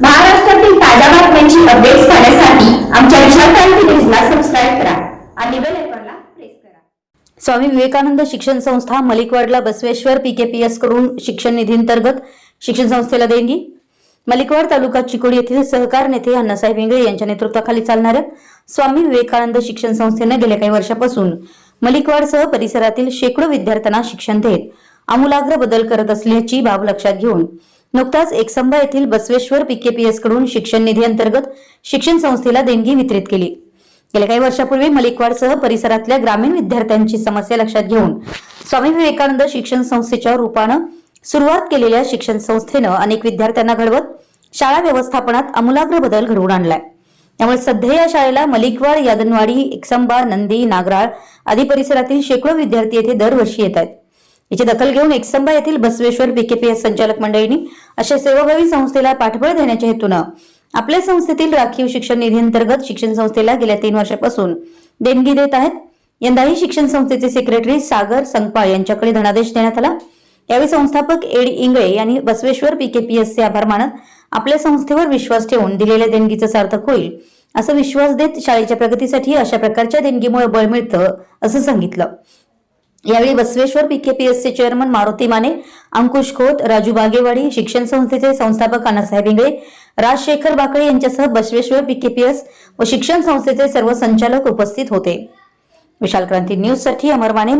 महाराष्ट्रातील ताज्या बातम्यांची आमच्या न्यूजला सबस्क्राईब करा. आणि बेल आयकॉनला स्वामी विवेकानंद शिक्षण संस्था मलिकवाडला बसवेश्वर पीकेपीएसकडून शिक्षण निधींतर्गत शिक्षण संस्थेला देणगी. मलिकवाड तालुका चिकोड येथील सहकार नेते अण्णासाहेब इंगळे यांच्या नेतृत्वाखाली चालणाऱ्या स्वामी विवेकानंद शिक्षण संस्थेनं गेल्या काही वर्षापासून मलिकवाडसह परिसरातील शेकडो विद्यार्थ्यांना शिक्षण देत आमूलाग्र बदल करत असल्याची बाब लक्षात घेऊन नुकताच एकसंबा येथील बसवेश्वर पीकेपीएसकडून शिक्षण निधी अंतर्गत शिक्षण संस्थेला देणगी वितरित केली. गेल्या काही वर्षापूर्वी मलिकवाडसह परिसरातल्या ग्रामीण विद्यार्थ्यांची समस्या लक्षात घेऊन स्वामी विवेकानंद शिक्षण संस्थेच्या रूपानं सुरुवात केलेल्या शिक्षण संस्थेनं अनेक विद्यार्थ्यांना घडवत शाळा व्यवस्थापनात आमूलाग्र बदल घडवून आणलाय. त्यामुळे सध्या या शाळेला मलिकवाड यादनवाडी एकसंबा नंदी नागराळ आदी परिसरातील शेकडो विद्यार्थी येथे दरवर्षी येत आहेत. याची दखल घेऊन एकसंबा येथील बसवेश्वर बीकेपीएस संचालक मंडळींनी अशा सेवाभावी संस्थेला पाठबळ देण्याच्या हेतूनं आपल्या संस्थेतील राखीव शिक्षण निधी अंतर्गत शिक्षण संस्थेला गेल्या तीन वर्षापासून देणगी देत आहेत. यंदाही शिक्षण संस्थेचे सेक्रेटरी सागर संकपाळ यांच्याकडे धनादेश देण्यात आला. यावेळी संस्थापक एड इंगळे यांनी बसवेश्वर पीकेपीएसचे आभार मानत आपल्या संस्थेवर विश्वास ठेवून दिलेल्या देणगीचं सार्थक होईल असं विश्वास देत शाळेच्या प्रगतीसाठी अशा प्रकारच्या देणगीमुळे बळ मिळतं असं सांगितलं. यावेळी बसवेश्वर पीकेपीएसचे चेअरमन मारुती माने अंकुश खोत राजू बागेवाडी शिक्षण संस्थेचे संस्थापक अण्णासाहेब इंगळे राजशेखर बाकळे यांच्यासह बसवेश्वर पीकेपीएस व शिक्षण संस्थेचे सर्व संचालक उपस्थित होते. विशाल क्रांती न्यूजसाठी अमर माने